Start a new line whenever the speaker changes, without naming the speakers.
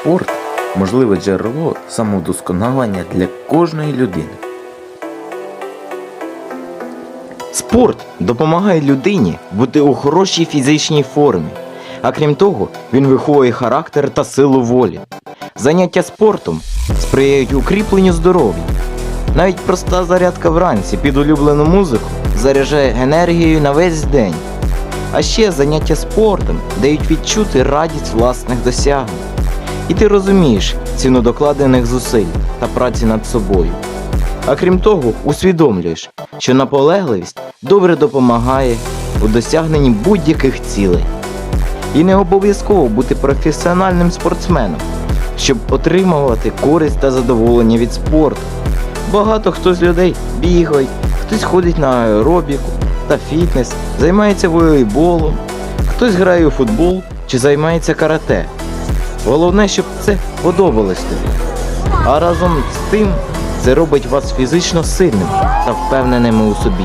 Спорт можливе джерело самовдосконалення для кожної людини.
Спорт допомагає людині бути у хорошій фізичній формі. А крім того, він виховує характер та силу волі. Заняття спортом сприяють укріпленню здоров'я. Навіть проста зарядка вранці під улюблену музику заряджає енергією на весь день. А ще заняття спортом дають відчути радість власних досягнень. І ти розумієш ціну докладених зусиль та праці над собою. А крім того, усвідомлюєш, що наполегливість добре допомагає у досягненні будь-яких цілей. І не обов'язково бути професіональним спортсменом, щоб отримувати користь та задоволення від спорту. Багато хто з людей бігають, хтось ходить на аеробіку та фітнес, займається волейболом, хтось грає у футбол чи займається карате. Головне, щоб це подобалось тобі. А разом з тим це робить вас фізично сильним та впевненими у собі.